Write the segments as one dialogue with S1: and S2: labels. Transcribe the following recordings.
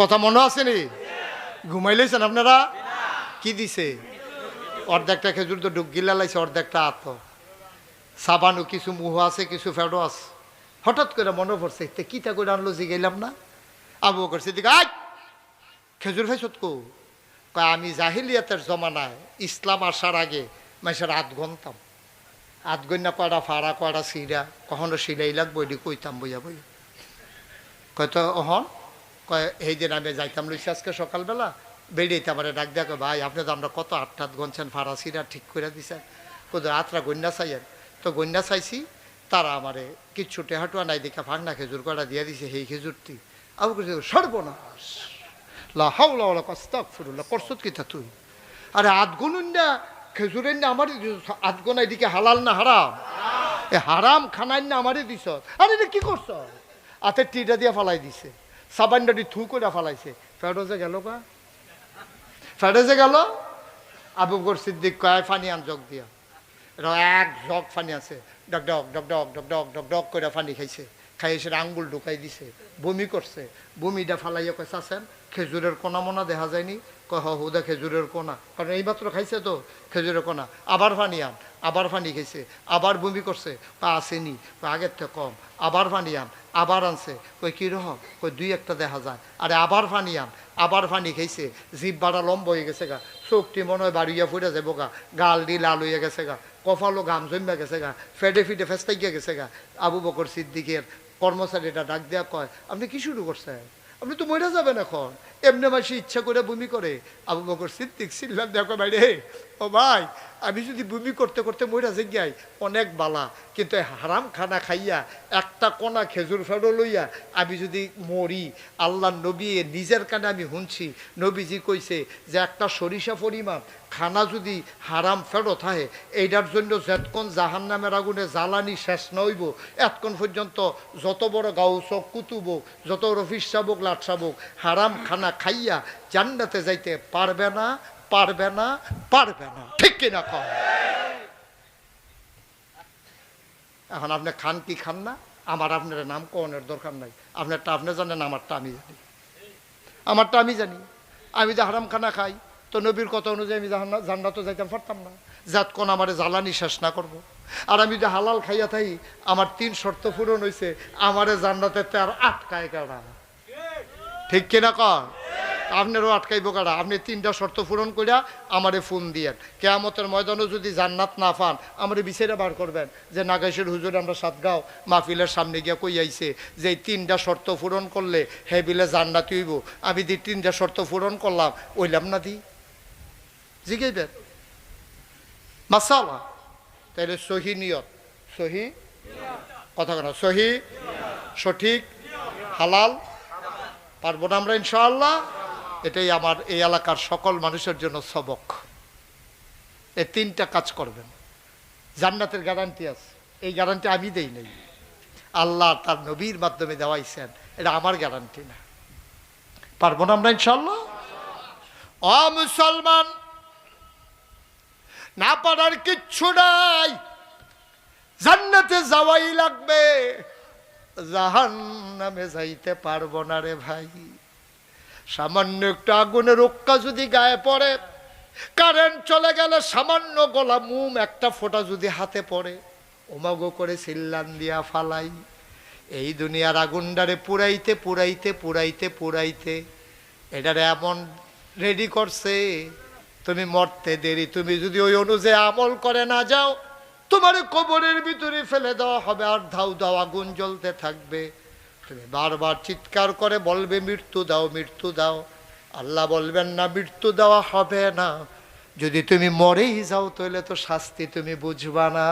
S1: কথা মনে আসেনি ঘুমাইলেছেন আপনারা? কি দিছে? অর্ধেকটা খেজুর তো ডুব গিলা লাইছে অর্ধেকটা আত। সাবানও কিছু মুহ আছে কিছু ফেডো আছে। হঠাৎ করে মনে পড়ছে তে কিতা করে আনলো যে গেলাম না? আবু বকর সিদ্দিক আয় খেজুর কো? কয় আমি জাহিলিয়াতের জমানায় ইসলাম আসার আগে মানুষের হাত গনতাম হাত গন্যা কয়টা ফাড়া কয়টা সিরা কখনো সিলাই লাগবো এটি কইতাম বইয়া বইয়া। কয়তো অহন কয়, এই দিন আমি যাইতাম লইছি আজকে সকালবেলা। বেরিয়েতে আমার ডাক দেখো ভাই, আপনি তো আমরা কত আট টাত গনছেন, ফারাসিরা ঠিক করে দিছেন। কোথাও রাতরা গন্যা চাইয়েন তো গন্যা চাইছি তারা আমারে কিচ্ছু টেহাটুয়া নাই দেখা ভাঙনা খেজুর কটা দিয়ে দিছে সেই খেজুরটি। আবু কিছু সর্বনাশ! লা হাওলা ওয়ালা আস্তাগফিরুল্লাহ, করছত কিতা তুই? আরে, আধ গুনুন না, খেজুরের না আমারই দিছ, আধ এদিকে হালাল না হারাম? এ হারাম খানাই না আমারই দিছ। আরে, এটা কি করছ? হাতের টিটা দিয়ে ফালাই দিছে। সাবানডাটি থু করে ফালাইছে। ফেরোজে গেল কা ফেরোজে গেল? আবু বকর সিদ্দিক কয়, ফানি আন জগ দিয়া। এক জগ ফানি আছে। ডক ডক ডক ডক ডক ডক ডক ডক করে ফানি খাইছে। খাই এসে আঙ্গুল ঢুকাই দিছে। বমি করছে বমিটা ফালাইয়া কয় চাচ্ছেন খেজুরের কোনা মোনা দেখা যায়নি? কয় হ হুদা খেজুরের কোনা। কারণ এইমাত্র খাইছে তো, খেজুরের কোনা। আবার ফানি আন, আবার ফানি খাইছে, আবার বমি করছে। কয় আসেনি আগের থেকে কম। আবার ফানি আন, আবার আনছে। কই কী রহ কই দুই একটা দেখা যায়। আরে আবার ফানি আন, আবার ফানি খাইছে। জিভ বাড়া লম্ব হয়ে গেছে গা। চোখটি মনে হয় বাড়িয়া ফুটে যাব গা। গাল দি লাল হয়ে গেছে গা। কপালও গাম জমিয়া গেছে গা। ফেডে ফিটে ফেস্তাইয়া গেছে গা। আবু বকর সিদ্দিকের কর্মচারীটা ডাক দেওয়া কয়, আপনি কি শুরু করছেন? আপনি তো মরে যাবেন এখন। এমনি মাসি ইচ্ছা করে বমি করে। আবু বকর সিদ্দিক সিল্লাম দেখো বাইরে। ও ভাই, আমি যদি বমি করতে করতে মরে যাই অনেক বালা। কিন্তু হারাম খানা খাইয়া, একটা কোনা খেজুর ফেরো লইয়া আমি যদি মরি আল্লাহ নবী নিজের কানে আমি শুনছি, নবীজি কইছে যে একটা সরিষা পরিমাণ খানা যদি হারাম ফেরো থাকে এইটার জন্য যেতক্ষণ জাহান নামের আগুনে জ্বালানি শেষ নইব, এতক্ষণ পর্যন্ত যত বড় গাউসক কুতুবক যত রফিস সাবক লাট হারাম খানা খাইয়া জান্নাতে যাইতে পারবে না পারবে না পারবে না। ঠিক কিনা কম এখন আপনি খান কি খান না? আমার আপনার নাম কনের দরকার নাই। আপনারটা আপনি জানেন, আমারটা আমি জানি। আমারটা আমি জানি। আমি যে হারাম খানা খাই, তো নবীর কথা অনুযায়ী আমি জান্নাতও যাইতাম, পারতাম না। যাত কোন আমারে জ্বালানি শেষ না করব। আর আমি যে হালাল খাইয়া থাই, আমার তিন শর্ত পূরণ হয়েছে আমারে জান্নাতে তো আর আটকায় কারা ঠিক কিনা কর আপনারও আটকাইব কারা? আপনি তিনটা শর্ত পূরণ করিয়া আমারে ফোন দিয়েন। কেয়ামতের ময়দানও যদি জান্নাত না পান, আমারে বিচারে বার করবেন যে নাগাইশের হুজুর আমরা সাতগাঁও মাহফিলের সামনে গিয়া কই আইছে যে এই তিনটা শর্ত পূরণ করলে হে বিলে জান্নাত হইব। আমি দি তিনটা শর্ত পূরণ করলাম, ওইলাম না দি। জিগাইবেন? মাসালা। তাইলে সহি নিয়ত। সহি? কথা কেন। সহি? সঠিক? হালাল? পারব না আমরা ইনশাআল্লাহ? এটাই আমার এই এলাকার সকল মানুষের জন্য সবক। এই তিনটা কাজ করবেন। জান্নাতের গ্যারান্টি আছে। এই গ্যারান্টি আমি দেই নাই। আল্লাহ তার নবীর মাধ্যমে দেওয়াইছেন। এটা আমার গ্যারান্টি না। পারব না আমরা ইনশাল্লাহ অ মুসলমান, না পারার কিচ্ছু নাই। জান্নাতে যাওয়াই লাগবে। জাহান নামে যাইতে পারব না রে ভাই। সামান্য একটু আগুনের রক্ষা যদি গায়ে পড়ে, কারেন্ট চলে গেলে সামান্য গলা মুম একটা ফোঁটা যদি হাতে পড়ে, ওমাগো করে সিল্লান দিয়া ফালাই। এই দুনিয়ার আগুনডারে পুরাইতে পুরাইতে পুরাইতে পুরাইতে এটারে এমন রেডি করছে, তুমি মরতে দেরি। তুমি যদি ওই অনুযায়ী আমল করে না যাও, তোমার কবরের ভিতরে ফেলে দেওয়া হবে আর ধাউ দাও আগুন জ্বলতে থাকবে। তুমি বারবার চিৎকার করে বলবে, মৃত্যু দাও মৃত্যু দাও। আল্লাহ বলবেন, না, মৃত্যু দেওয়া হবে না। যদি তুমি মরেই যাও, তাহলে তো শাস্তি তুমি বুঝবা না।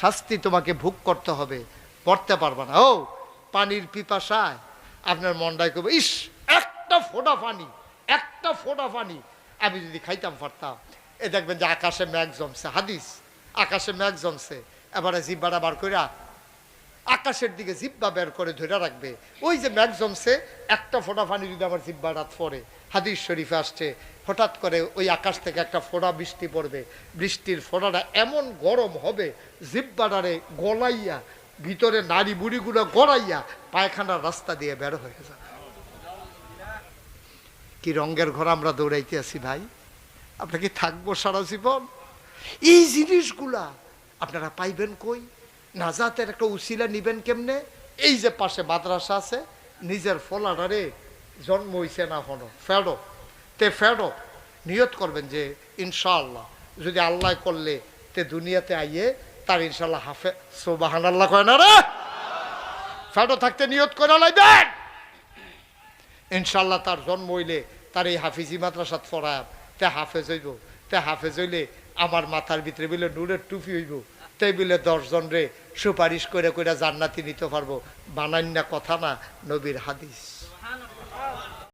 S1: শাস্তি তোমাকে ভোগ করতে হবে, পড়তে পারবা না। ও, পানির পিপাসায় আপনার মনটাই করবে ইস, একটা ফোঁটা পানি, একটা ফোঁটা পানি। আমি যদি খাইতাম পারতাম এ দেখবেন যে আকাশে মেঘ জমছে, হাদিস। আকাশে মেঘ জমছে। এবারে জিব্বাটা বার কইরা আকাশের দিকে জিব্বা বের করে ধরে রাখবে। ওই যে মেঘ জমছে, একটা ফোঁটা পানি যদি আমার জিব্বা রাত পড়ে, হাদিস শরীফে আসছে, হঠাৎ করে ওই আকাশ থেকে একটা ফোঁটা বৃষ্টি পড়বে। বৃষ্টির ফোঁটাটা এমন গরম হবে জিব্বাটারে গলাইয়া, ভিতরে নারী বুড়িগুলো গড়াইয়া, পায়খানার রাস্তা দিয়ে বের হয়ে যাবে কি রঙের ঘর আমরা দৌড়াইতে আছি ভাই? আপনাকে থাকব সারা জীবন? এই জিনিসগুলা আপনারা পাইবেন কই? নাজাতের একটা উসিলা নিবেন কেমনে? এই যে পাশে মাদ্রাসা আছে, নিজের ফলাডারে জন্ম হইছে না হনো ফেডো। তে ফেডো। নিয়ত করবেন যে, ইনশাআল্লাহ, যদি আল্লাহ করলে তে দুনিয়াতে আইয়ে, তার ইনশাল্লাহ হাফে সোবাহান আল্লাহ কয় না রে? ফেডো থাকতে নিয়ত করে লাইবেন। ইনশাল্লাহ তার জন্ম হইলে তার এই হাফিজি মাদ্রাসাত ফরাব তে হাফেজ হইব। তে হাফেজ হইলে আমার মাথার ভিতরে বিলে নূরের টুপি হইব। তে বিলে দশজন রে সুপারিশ করে করে জান্নাতি নিতে পারব। বানান না কথা না, নবীর হাদিস।